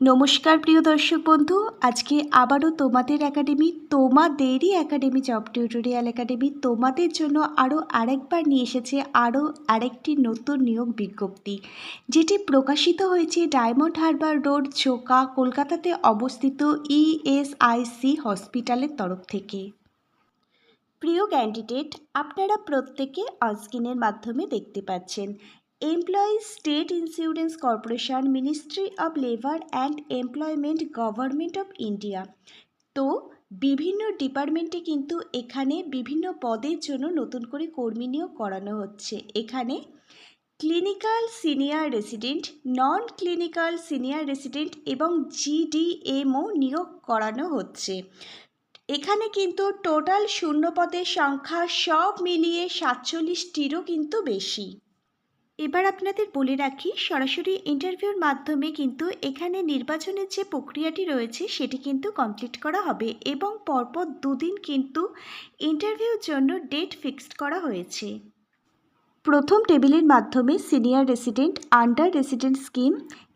নমস্কার প্রিয় দর্শক বন্ধু, আজকে আবারও তোমাদের একাডেমি, তোমাদেরই একাডেমি জব টিউটোরিয়াল একাডেমি তোমাদের জন্য আরও আরেকবার নিয়ে এসেছে আরও আরেকটি নতুন নিয়োগ বিজ্ঞপ্তি, যেটি প্রকাশিত হয়েছে ডায়মন্ড হারবার রোড চোকা কলকাতাতে অবস্থিত E ইএসআইসি হসপিটালের তরফ থেকে। প্রিয় ক্যান্ডিডেট আপনারা প্রত্যেকে অনস্ক্রিনের মাধ্যমে দেখতে পাচ্ছেন। Employees state insurance corporation ministry of labour and employment government of India তো, বিভিন্ন ডিপার্টমেন্টে কিন্তু এখানে বিভিন্ন পদের জন্য নতুন করে কর্মী নিয়োগ করানো হচ্ছে। এখানে clinical senior resident non clinical senior resident এবং জিডিএমও নিয়োগ করানো হচ্ছে। এখানে কিন্তু টোটাল শূন্য পদের সংখ্যা সব মিলিয়ে সাতচল্লিশটিরও কিন্তু বেশি। এবার আপনাদের বলে রাখি, সরাসরি ইন্টারভিউর মাধ্যমে কিন্তু এখানে নির্বাচনের যে প্রক্রিয়াটি রয়েছে সেটি কিন্তু কমপ্লিট করা হবে এবং পরপর দুদিন কিন্তু ইন্টারভিউর জন্য ডেট ফিক্সড করা হয়েছে। প্রথম টেবিলের মাধ্যমে senior resident under resident scheme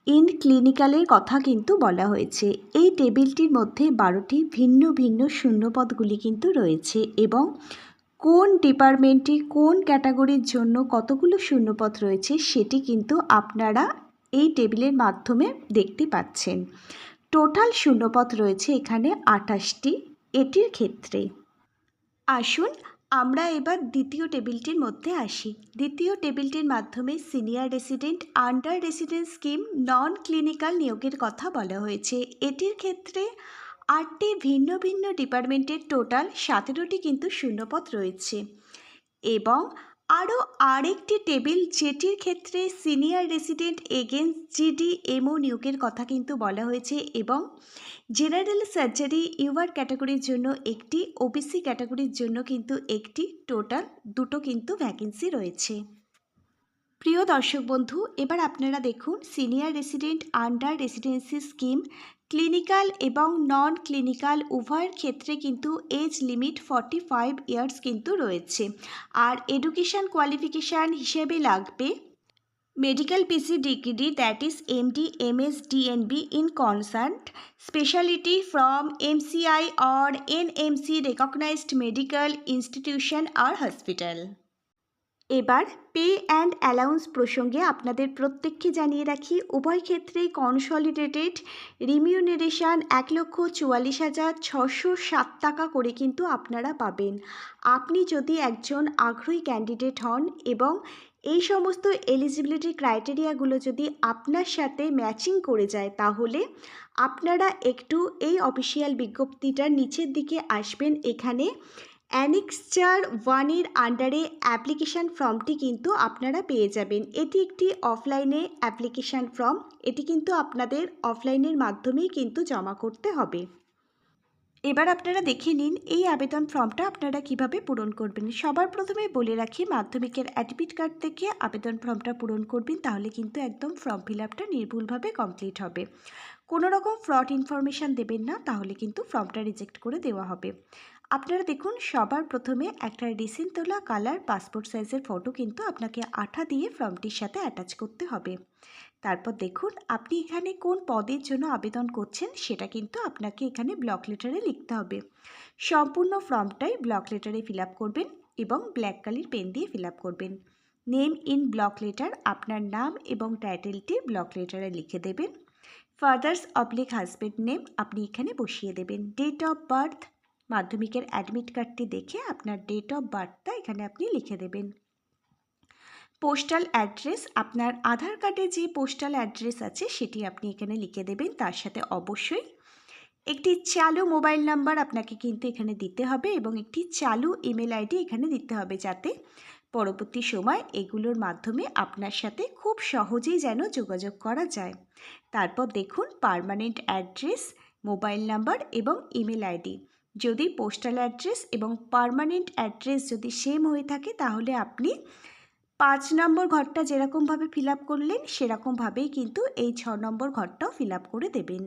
in ক্লিনিক্যালের কথা কিন্তু বলা হয়েছে। এই টেবিলটির মধ্যে বারোটি ভিন্ন ভিন্ন শূন্যপদগুলি কিন্তু রয়েছে এবং কোন ডিপার্টমেন্টে কোন ক্যাটাগরির জন্য কতগুলো শূন্যপদ রয়েছে সেটি কিন্তু আপনারা এই টেবিলের মাধ্যমে দেখতে পাচ্ছেন। টোটাল শূন্যপদ রয়েছে এখানে আঠাশটি। এটির ক্ষেত্রে আসুন আমরা এবার দ্বিতীয় টেবিলটির মধ্যে আসি। দ্বিতীয় টেবিলটির মাধ্যমে senior resident under resident scheme non clinical নিয়োগের কথা বলা হয়েছে। এটির ক্ষেত্রে আটটি ভিন্ন ভিন্ন ডিপার্টমেন্টের টোটাল সতেরোটি কিন্তু শূন্যপদ রয়েছে। এবং আরও আরেকটি টেবিল যেটির ক্ষেত্রে senior resident against GD MO নিয়োগের কথা কিন্তু বলা হয়েছে এবং জেনারেল সার্জারি ইউআর ক্যাটাগরির জন্য একটি, ওবিসি ক্যাটাগরির জন্য কিন্তু একটি, টোটাল দুটো কিন্তু ভ্যাকেন্সি রয়েছে। প্রিয় দর্শক বন্ধু, এবার আপনারা দেখুন senior resident under residency scheme, clinical এবং নন ক্লিনিক্যাল উভয়ের ক্ষেত্রে কিন্তু age limit forty five years কিন্তু রয়েছে। আর এডুকেশান কোয়ালিফিকেশান হিসেবে লাগবে medical PG degree that is MD MS DNB in concerned speciality from MCI or N NMC recognised medical institution R hospital এবার পে অ্যান্ড অ্যালাউন্স প্রসঙ্গে আপনাদের প্রত্যেককে জানিয়ে রাখি, উভয় ক্ষেত্রেই কনসলিডেটেড রিমিউনারেশন এক লক্ষ চুয়াল্লিশ হাজার ছশো সাত টাকা করে কিন্তু আপনারা পাবেন। আপনি যদি একজন আগ্রহী ক্যান্ডিডেট হন এবং এই সমস্ত এলিজিবিলিটি ক্রাইটেরিয়াগুলো যদি আপনার সাথে ম্যাচিং করে যায়, তাহলে আপনারা একটু এই অফিসিয়াল বিজ্ঞপ্তিটার নিচের দিকে আসবেন। এখানে অ্যানেক্সচার ওয়ানের আন্ডারে অ্যাপ্লিকেশান ফর্মটি কিন্তু আপনারা পেয়ে যাবেন। এটি একটি অফলাইনে অ্যাপ্লিকেশান ফর্ম। এটি কিন্তু আপনাদের অফলাইনের মাধ্যমেই কিন্তু জমা করতে হবে। এবার আপনারা দেখে নিন, এই আবেদন ফর্মটা আপনারা কীভাবে পূরণ করবেন। সবার প্রথমে বলে রাখি, মাধ্যমিকের অ্যাডমিট কার্ড থেকে আবেদন ফর্মটা পূরণ করবেন, তাহলে কিন্তু একদম ফর্ম ফিল আপটা নির্ভুলভাবে কমপ্লিট হবে। কোনো রকম ফ্রড ইনফরমেশান দেবেন না, তাহলে কিন্তু ফর্মটা রিজেক্ট করে দেওয়া হবে। আপনারা দেখুন, সবার প্রথমে একটা রিসেন্ট তোলা কালার পাসপোর্ট সাইজের ফটো কিন্তু আপনাকে আঠা দিয়ে ফর্মটির সাথে অ্যাটাচ করতে হবে। তারপর দেখুন, আপনি এখানে কোন পদের জন্য আবেদন করছেন সেটা কিন্তু আপনাকে এখানে ব্লক লেটারে লিখতে হবে। সম্পূর্ণ ফর্মটাই ব্লক লেটারে ফিল করবেন এবং ব্ল্যাক কালির পেন দিয়ে ফিল করবেন। নেম ইন ব্লক লেটার আপনার নাম এবং টাইটেলটি ব্লক লেটারে লিখে দেবেন। ফাদার্স অবলিক হাজব্যান্ড নেম আপনি এখানে বসিয়ে দেবেন। ডেট অফ বার্থ মাধ্যমিকের অ্যাডমিট কার্ডটি দেখে আপনার ডেট অফ বার্থটা এখানে আপনি লিখে দেবেন। পোস্টাল অ্যাড্রেস আপনার আধার কার্ডে যে পোস্টাল অ্যাড্রেস আছে সেটি আপনি এখানে লিখে দেবেন, তার সাথে অবশ্যই। একটি চালু মোবাইল নাম্বার আপনাকে কিন্তু এখানে দিতে হবে এবং একটি চালু ইমেল আইডি এখানে দিতে হবে যাতে পরবর্তী সময় এগুলোর মাধ্যমে আপনার সাথে খুব সহজেই যেন যোগাযোগ করা যায়। তারপর দেখুন পারমানেন্ট অ্যাড্রেস মোবাইল নাম্বার এবং ইমেল আইডি যদি পোস্টাল অ্যাড্রেস এবং পারমানেন্ট অ্যাড্রেস যদি সেম হয়ে থাকে, তাহলে আপনি পাঁচ নম্বর ঘরটা যেরকমভাবে ফিল করলেন, সেরকমভাবেই কিন্তু এই ছ নম্বর ঘরটাও ফিল করে দেবেন।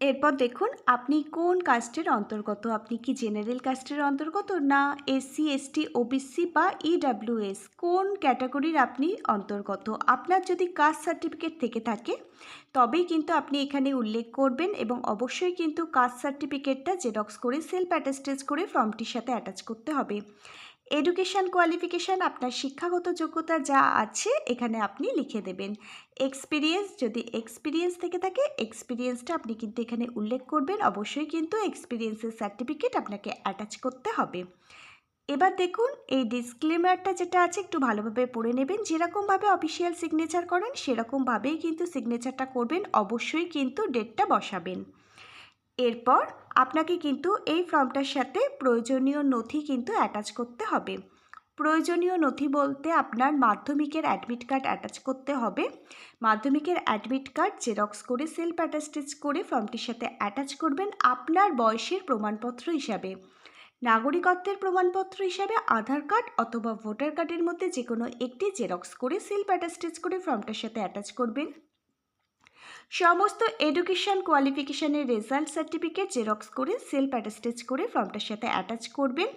এরপর দেখুন, আপনি কোন কাস্টের অন্তর্গত? আপনি কি জেনারেল কাস্টের অন্তর্গত না এসসি, এসটি, ওবিসি বা ইডাব্লিউএস? কোন ক্যাটাগরির আপনি অন্তর্গত? আপনার যদি কাস্ট সার্টিফিকেট থেকে থাকে, তবেই কিন্তু আপনি এখানে উল্লেখ করবেন এবং অবশ্যই কিন্তু কাস্ট সার্টিফিকেটটা জেরক্স করে সেলফ অ্যাটাস্টেজ করে ফর্মটির সাথে অ্যাটাচ করতে হবে। এডুকেশান কোয়ালিফিকেশান আপনার শিক্ষাগত যোগ্যতা যা আছে, এখানে আপনি লিখে দেবেন। এক্সপিরিয়েন্স যদি এক্সপিরিয়েন্স থেকে থাকে এক্সপিরিয়েন্সটা আপনি কিন্তু এখানে উল্লেখ করবেন। অবশ্যই কিন্তু এক্সপিরিয়েন্সের সার্টিফিকেট আপনাকে অ্যাটাচ করতে হবে। এবার দেখুন, এই ডিসক্লেমারটা যেটা আছে, একটু ভালোভাবে পড়ে নেবেন। যেরকমভাবে অফিসিয়াল সিগনেচার করেন, সেরকমভাবেই কিন্তু সিগনেচারটা করবেন। অবশ্যই কিন্তু ডেটটা বসাবেন। এরপর আপনাকে কিন্তু এই ফর্মটার সাথে প্রয়োজনীয় নথি কিন্তু অ্যাটাচ করতে হবে। প্রয়োজনীয় নথি বলতে আপনার মাধ্যমিকের অ্যাডমিট কার্ড অ্যাটাচ করতে হবে। মাধ্যমিকের অ্যাডমিট কার্ড জেরক্স করে সেলফ অ্যাটাস্টেজ করে ফর্মটির সাথে অ্যাটাচ করবেন আপনার বয়সের প্রমাণপত্র হিসাবে। নাগরিকত্বের প্রমাণপত্র হিসাবে আধার কার্ড অথবা ভোটার কার্ডের মধ্যে যে কোনো একটি জেরক্স করে সেলফ অ্যাটাস্টেজ করে ফর্মটার সাথে অ্যাটাচ করবেন। সমস্ত এডুকেশন কোয়ালিফিকেশানের রেজাল্ট সার্টিফিকেট জেরক্স করে সেলফ অ্যাটাস্টেজ করে ফর্মটার সাথে অ্যাটাচ করবেন।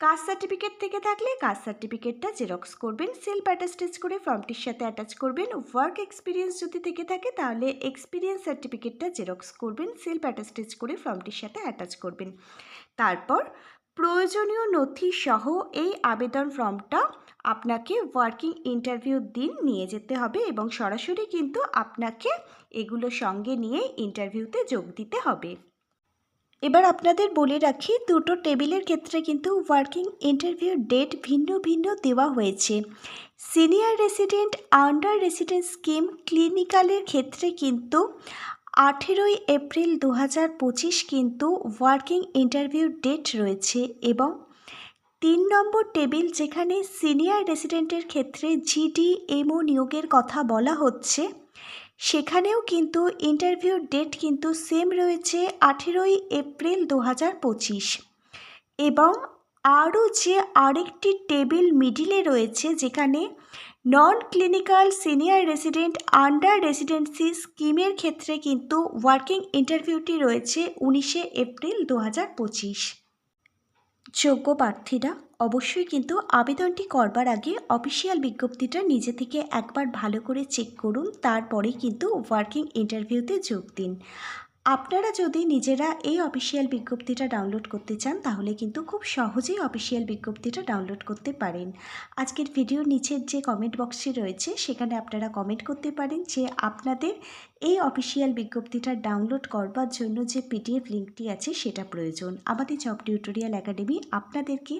কাস্ট সার্টিফিকেট থেকে থাকলে কাস্ট সার্টিফিকেটটা জেরক্স করবেন, সেলফ অ্যাটাস্টেজ করে ফর্মটির সাথে অ্যাটাচ করবেন। ওয়ার্ক এক্সপিরিয়েন্স যদি থেকে থাকে তাহলে এক্সপিরিয়েন্স সার্টিফিকেটটা জেরক্স করবেন, সেলফ অ্যাটাস্টেজ করে ফর্মটির সাথে অ্যাটাচ করবেন। তারপর প্রয়োজনীয় নথি সহ এই আবেদন ফর্মটা আপনাকে ওয়ার্কিং ইন্টারভিউর দিন নিয়ে যেতে হবে এবং সরাসরি কিন্তু আপনাকে এগুলো সঙ্গে নিয়ে ইন্টারভিউতে যোগ দিতে হবে। এবার আপনাদের বলে রাখি, দুটো টেবিলের ক্ষেত্রে কিন্তু ওয়ার্কিং ইন্টারভিউ ডেট ভিন্ন ভিন্ন দেওয়া হয়েছে। Senior resident under resident scheme ক্লিনিক্যালের ক্ষেত্রে কিন্তু আঠেরোই এপ্রিল দু হাজার পঁচিশ কিন্তু ওয়ার্কিং ইন্টারভিউ ডেট রয়েছে এবং তিন নম্বর টেবিল যেখানে সিনিয়র রেসিডেন্টের ক্ষেত্রে জিডি এমও নিয়োগের কথা বলা হচ্ছে সেখানেও কিন্তু ইন্টারভিউর ডেট কিন্তু সেম রয়েছে আঠেরোই এপ্রিল দু হাজার পঁচিশ। এবং আরও যে আরেকটি টেবিল মিডিলে রয়েছে যেখানে non clinical senior resident under residency স্কিমের ক্ষেত্রে কিন্তু ওয়ার্কিং ইন্টারভিউটি রয়েছে উনিশে এপ্রিল দু হাজার পঁচিশ। যোগ্য প্রার্থীরা অবশ্যই কিন্তু আবেদনটি করবার আগে অফিসিয়াল বিজ্ঞপ্তিটা নিজে থেকে একবার ভালো করে চেক করুন, তারপরেই কিন্তু ওয়ার্কিং ইন্টারভিউতে যোগ দিন। আপনারা যদি নিজেরা এই অফিসিয়াল বিজ্ঞপ্তিটা ডাউনলোড করতে চান, তাহলে কিন্তু খুব সহজেই অফিসিয়াল বিজ্ঞপ্তিটা ডাউনলোড করতে পারেন। আজকের ভিডিওর নিচের যে কমেন্ট বক্সটি রয়েছে, সেখানে আপনারা কমেন্ট করতে পারেন যে আপনাদের এই অফিসিয়াল বিজ্ঞপ্তিটা ডাউনলোড করবার জন্য যে পিডিএফ লিঙ্কটি আছে, সেটা প্রয়োজন। আমাদের জব টিউটোরিয়াল একাডেমি আপনাদেরকে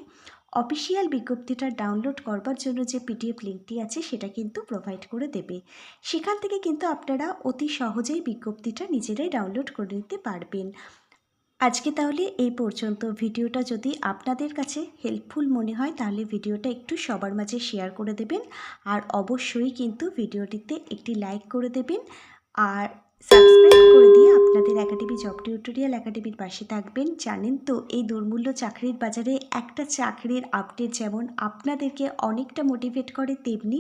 অফিসিয়াল বিজ্ঞপ্তিটা ডাউনলোড করবার জন্য যে পিডিএফ লিঙ্কটি আছে সেটা কিন্তু প্রোভাইড করে দেবে। সেখান থেকে কিন্তু আপনারা অতি সহজেই বিজ্ঞপ্তিটা নিজেরাই ডাউনলোড করে নিতে পারবেন। আজকে তাহলে এই পর্যন্ত। ভিডিওটা যদি আপনাদের কাছে হেল্পফুল মনে হয় তাহলে ভিডিওটা একটু সবার মাঝে শেয়ার করে দেবেন। আর অবশ্যই কিন্তু ভিডিওটিতে একটি লাইক করে দেবেন। আর সাবস্ক্রাইব করে দিয়ে আপনাদের একাডেমি জব টিউটোরিয়াল একাডেমির পাশে থাকবেন, জানেন তো? এই দুর্মূল্য চাকরির বাজারে একটা চাকরির আপডেট যেমন আপনাদেরকে অনেকটা মোটিভেট করে, তেমনি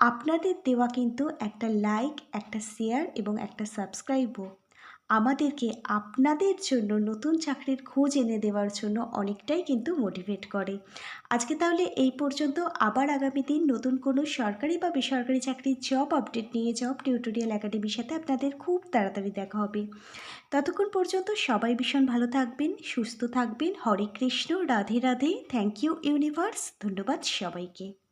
আপনাদের দেওয়া কিন্তু একটা লাইক একটা শেয়ার এবং একটা সাবস্ক্রাইবও আমাদেরকে আপনাদের জন্য নতুন চাকরির খোঁজ এনে দেওয়ার জন্য অনেকটাই কিন্তু মোটিভেট করে। আজকে তাহলে এই পর্যন্ত। আবার আগামী দিন নতুন কোনো সরকারি বা বেসরকারি চাকরির জব আপডেট নিয়ে জব টিউটোরিয়াল একাডেমির সাথে আপনাদের খুব তাড়াতাড়ি দেখা হবে। ততক্ষণ পর্যন্ত সবাই ভীষণ ভালো থাকবেন, সুস্থ থাকবেন। Hare Krishna, Radhe Radhe. Thank you universe ধন্যবাদ সবাইকে।